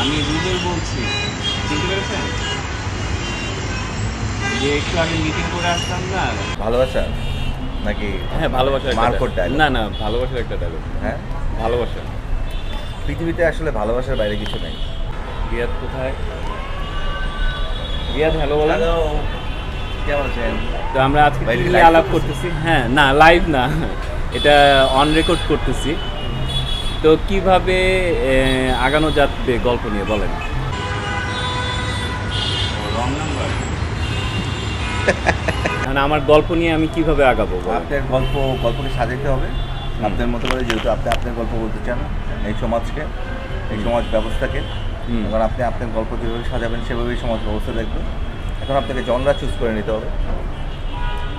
আমি রুবেল বলছি। চিনতে পেরেছেন? যে একটু আগে মিটিং করে আসলাম না? ভালোবাসা? নাকি হ্যাঁ মারকট dialogue। না না ভালোবাসার একটা ডায়লগ হ্যাঁ? ভালোবাসা। পৃথিবীতে আসলে ভালোবাসার বাইরে কিছু নেই। রিয়াদ কোথায়? রিয়াদ হ্যালো বলেন। কেমন আছেন? তো আমরা আজকে আলাপ করতেছি? হ্যাঁ না লাইভ না। এটা অন রেকর্ড করতেছি। তো কীভাবে আগানো যাবে গল্প নিয়ে বলেন। মানে আমার গল্প নিয়ে আমি কীভাবে আগাবো আপনার গল্প গল্পকে সাজাতে হবে। আপনার মতো করে যেহেতু আপনি আপনার গল্প বলতে চান এই সমাজকে এই সমাজ ব্যবস্থাকে। এখন আপনি আপনার গল্প যেভাবে সাজাবেন সেভাবেই সমাজ ব্যবস্থা দেখবেন। এখন আপনাকে জনরা চুজ করে নিতে হবে।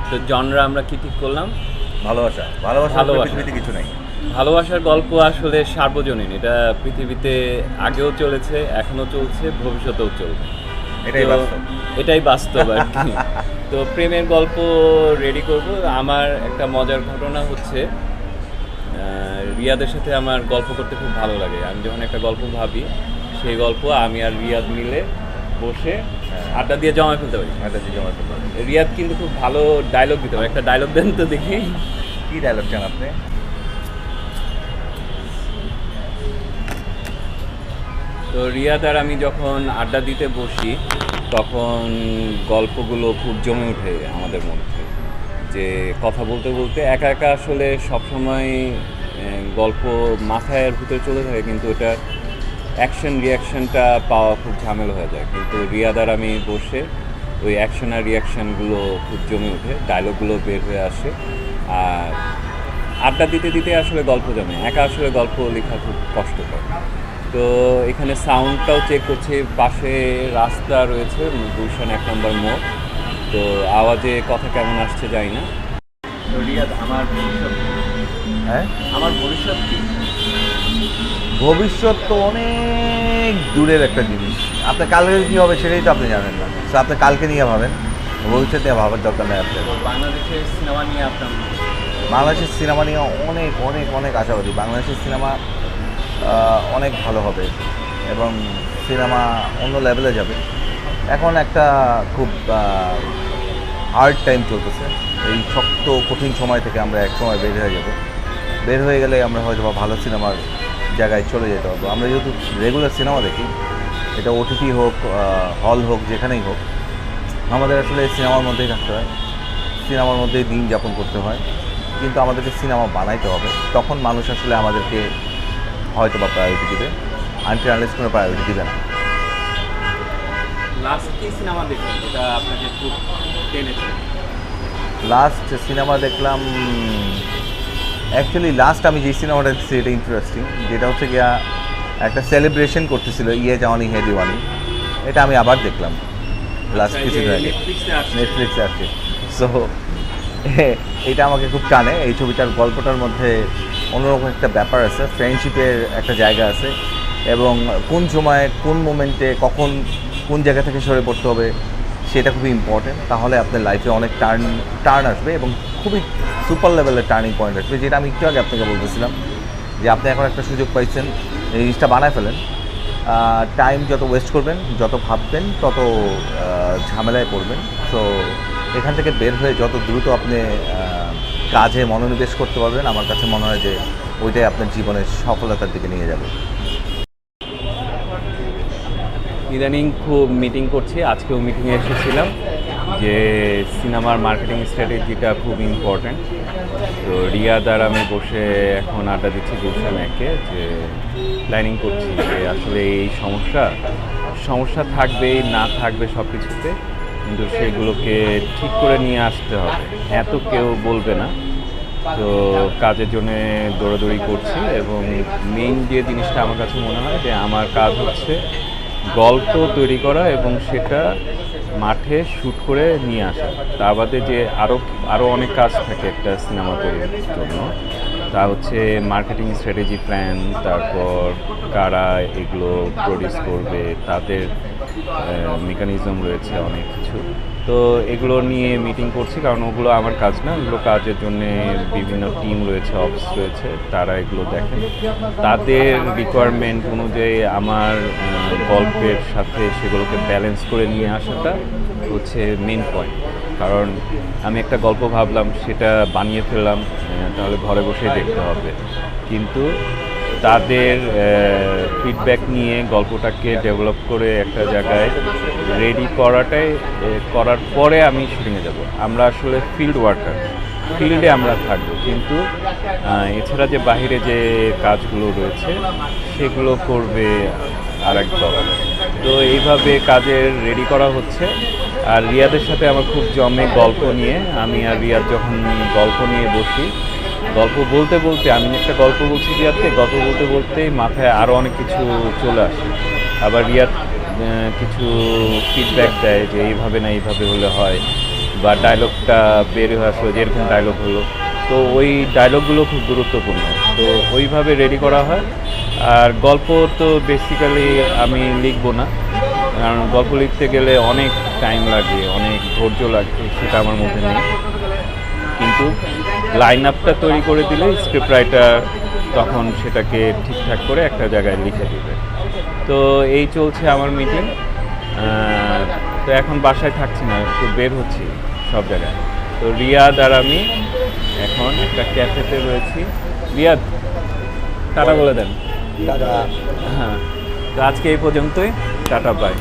তো জনরা আমরা কি ঠিক করলাম? ভালোবাসা। ভালোবাসা ভালোবাসা। পৃথিবীতে কিছু নেই। ভালোবাসার গল্প আসলে সার্বজনীন। এটা পৃথিবীতে আগেও চলেছে এখনও চলছে ভবিষ্যতেও চলবে। এটাই বাস্তব। এটাই বাস্তব আর কি। তো প্রেমের গল্প রেডি করব। আমার একটা মজার ঘটনা হচ্ছে রিয়াদের সাথে আমার গল্প করতে খুব ভালো লাগে। আমি যখন একটা গল্প ভাবি সেই গল্প আমি আর রিয়াদ মিলে বসে আড্ডা দিয়ে জমা ফেলতে পারি। আড্ডা যে জমা করতে পারি রিয়াদ কিন্তু খুব ভালো ডায়লগ দিতে পারে। একটা ডায়লগ দেন তো দেখি। কি ডায়লগ চান আপনি? তো রিয়াদ আর আমি যখন আড্ডা দিতে বসি, তখন গল্পগুলো খুব জমে ওঠে আমাদের মধ্যে। যে কথা বলতে বলতে একা একা আসলে সবসময় গল্প মাথায় ভিতরে চলে থাকে কিন্তু এটা অ্যাকশন রিয়াকশনটা পাওয়া খুব ঝামেলা হয়ে যায়। কিন্তু রিয়াদ আর আমি বসে ওই অ্যাকশন আর রিয়াকশনগুলো খুব জমে ওঠে ডায়লগগুলো বের হয়ে আসে। আর আড্ডা দিতে দিতে আসলে গল্প জমে, একা আসলে গল্প লেখা খুব কষ্টকর। তো এখানে সাউন্ডটাও চেক করছি পাশে রাস্তা রয়েছে গুলশান এক নম্বর মোড়। তো আওয়াজে কথা কেমন আসছে জানি না। রিয়াদ আমার ভবিষ্যৎ হ্যাঁ? আমার ভবিষ্যৎ কি? ভবিষ্যৎ তো অনেক দূরের একটা জিনিস। আপনার কালকে কী হবে সেটাই তো আপনি জানেন না। আপনি কালকে নিয়ে ভাবেন। ভবিষ্যৎ নিয়ে ভাবার দরকার নেই আপনার। বাংলাদেশের সিনেমা নিয়ে আপনার বাংলাদেশের সিনেমা নিয়ে অনেক অনেক অনেক আশাবাদী। বাংলাদেশের সিনেমা অনেক ভালো হবে এবং সিনেমা অন্য লেভেলে যাবে। এখন একটা খুব হার্ড টাইম চলতেছে। এই শক্ত, কঠিন সময় থেকে আমরা এক সময় বের হয়ে যাব বের হয়ে গেলে আমরা হয়তো বা ভালো সিনেমার জায়গায় চলে যেতে পারব। আমরা যেহেতু রেগুলার সিনেমা দেখি, এটা ওটিটি হোক হল হোক, যেখানেই হোক, আমাদের আসলে সিনেমার মধ্যেই থাকতে হয়। সিনেমার মধ্যেই দিন যাপন করতে হয়। কিন্তু আমাদেরকে সিনেমা বানাইতে হবে। তখন মানুষ আসলে আমাদেরকে হয়তো বা প্রায়োরিটি দিবে। আনটি আনলেস কোনো প্রায়োরিটি দিবে না। লাস্ট কি সিনেমা দেখলেন? যেটা আপনাকে খুব টেনেছে লাস্ট সিনেমা দেখলাম অ্যাকচুয়ালি লাস্ট আমি যে সিনেমাটা দেখছি এটা ইন্টারেস্টিং যেটা হচ্ছে গিয়া একটা সেলিব্রেশন করতেছিল ইয়ে জাওয়ানি হে দিওয়ানি এটা আমি আবার দেখলাম। লাস্ট আচ্ছা, কিছুদিন আগে। নেটফ্লিক্সে আসছে। আছে সো এটা আমাকে খুব টানে এই ছবিটার গল্পটার মধ্যে অন্যরকম একটা ব্যাপার আছে ফ্রেন্ডশিপের একটা জায়গা আছে এবং কোন সময়ে, কোন মোমেন্টে কখন, কোন জায়গা থেকে সরে পড়তে হবে সেটা খুবই ইম্পর্টেন্ট তাহলে আপনার লাইফে অনেক টার্ন টার্ন আসবে এবং খুবই সুপার লেভেলের টার্নিং পয়েন্ট আসবে, যেটা আমি একটু আগে আপনাকে বলতেছিলাম যে আপনি এখন একটা সুযোগ পাইছেন, এই জিনিসটা বানায় ফেলেন। টাইম যত ওয়েস্ট করবেন, যত ভাববেন, তত ঝামেলায় পড়বেন। তো এখান থেকে বের হয়ে যত দ্রুত আপনি কাজে মনোনিবেশ করতে পারবেন, আমার কাছে মনে হয় যে ওইটাই আপনার জীবনের সফলতার দিকে নিয়ে যাবে। ইদানিং খুব মিটিং করছি, আজকেও মিটিংয়ে এসেছিলাম যে সিনেমার মার্কেটিং স্ট্র্যাটেজিটা খুব ইম্পর্ট্যান্ট তো রিয়াদ আর আমি বসে এখন আড্ডা দিচ্ছি গুলশান একে, যে প্ল্যানিং করছি যে আসলে এই সমস্যা সমস্যা থাকবেই, না থাকবে সব কিছুতে কিন্তু সেগুলোকে ঠিক করে নিয়ে আসতে হবে। এত কেউ বলবে না। তো কাজের জন্য দৌড়াদৌড়ি করছি এবং মেইন যে জিনিসটা আমার কাছে মনে হয় যে আমার কাজ হচ্ছে গল্প তৈরি করা এবং সেটা মাঠে শ্যুট করে নিয়ে আসা। তা বাদে যে আরও আরও অনেক কাজ থাকে একটা সিনেমা তৈরির জন্য। তা হচ্ছে মার্কেটিং স্ট্র্যাটেজি প্ল্যান তারপর কারা এগুলো প্রডিউস করবে, তাদের মেকানিজম রয়েছে অনেক কিছু। তো এগুলো নিয়ে মিটিং করছি, কারণ ওগুলো আমার কাজ না ওগুলো কাজের জন্য বিভিন্ন টিম রয়েছে অফিস রয়েছে, তারা এগুলো দেখেন। তাদের রিকোয়ারমেন্ট অনুযায়ী আমার গল্পের সাথে সেগুলোকে ব্যালেন্স করে নিয়ে আসাটা হচ্ছে মেন পয়েন্ট কারণ আমি একটা গল্প ভাবলাম, সেটা বানিয়ে ফেললাম তাহলে ঘরে বসেই দেখতে হবে। কিন্তু তাদের ফিডব্যাক নিয়ে গল্পটাকে ডেভেলপ করে একটা জায়গায় রেডি করাটাই করার পরে আমি শুটিংয়ে যাব। আমরা আসলে ফিল্ড ওয়ার্কার ফিল্ডে আমরা থাকব। কিন্তু এছাড়া যে বাইরে যে কাজগুলো রয়েছে, সেগুলো করবে আর এক দল। তো এইভাবে কাজের রেডি করা হচ্ছে। আর রিয়াদের সাথে আমার খুব জমে গল্প নিয়ে, আমি আর রিয়াদ যখন গল্প নিয়ে বসি, গল্প বলতে বলতে, আমি একটা গল্প বলছি রিয়াদকে, গল্প বলতে বলতেই মাথায় আরও অনেক কিছু চলে আসে। আবার রিয়াদ কিছু ফিডব্যাক দেয় যে এইভাবে না এইভাবে হলে হয়, বা ডায়লগটা বের হয়ে আসলো যে এরকম ডায়লগ হলো। তো ওই ডায়লগগুলো খুব গুরুত্বপূর্ণ। তো ওইভাবে রেডি করা হয়। আর গল্প তো বেসিক্যালি আমি লিখব না। কারণ গল্প লিখতে গেলে অনেক টাইম লাগে অনেক ধৈর্য লাগে সেটা আমার মধ্যে নেই। কিন্তু লাইন আপটা তৈরি করে দিলে স্ক্রিপ্ট রাইটার তখন সেটাকে ঠিকঠাক করে একটা জায়গায় লিখে দেবে। তো এই চলছে আমার মিটিং তো এখন বাসায় থাকছি না একটু বের হচ্ছি সব জায়গায়। তো রিয়াদ আর আমি এখন একটা ক্যাফেতে রয়েছি। রিয়াদ তারা বলে দেন। হ্যাঁ তো আজকে এই পর্যন্তই। Tata bye